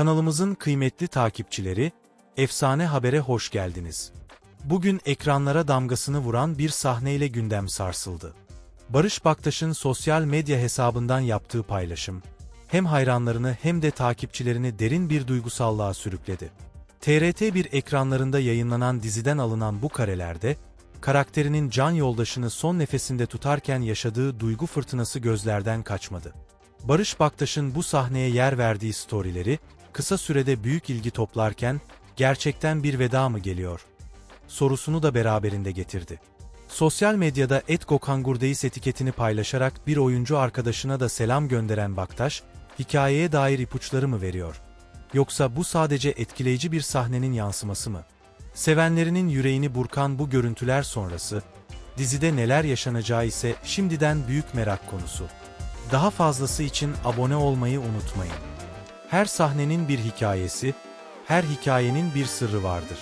Kanalımızın kıymetli takipçileri, Efsane Haber'e hoş geldiniz. Bugün ekranlara damgasını vuran bir sahneyle gündem sarsıldı. Barış Baktaş'ın sosyal medya hesabından yaptığı paylaşım, hem hayranlarını hem de takipçilerini derin bir duygusallığa sürükledi. TRT1 ekranlarında yayınlanan diziden alınan bu karelerde, karakterinin can yoldaşını son nefesinde tutarken yaşadığı duygu fırtınası gözlerden kaçmadı. Barış Baktaş'ın bu sahneye yer verdiği storyleri, kısa sürede büyük ilgi toplarken, gerçekten bir veda mı geliyor? Sorusunu da beraberinde getirdi. Sosyal medyada Gokangurdeis etiketini paylaşarak bir oyuncu arkadaşına da selam gönderen Baktaş, hikayeye dair ipuçları mı veriyor? Yoksa bu sadece etkileyici bir sahnenin yansıması mı? Sevenlerinin yüreğini burkan bu görüntüler sonrası, dizide neler yaşanacağı ise şimdiden büyük merak konusu. Daha fazlası için abone olmayı unutmayın. Her sahnenin bir hikayesi, her hikayenin bir sırrı vardır.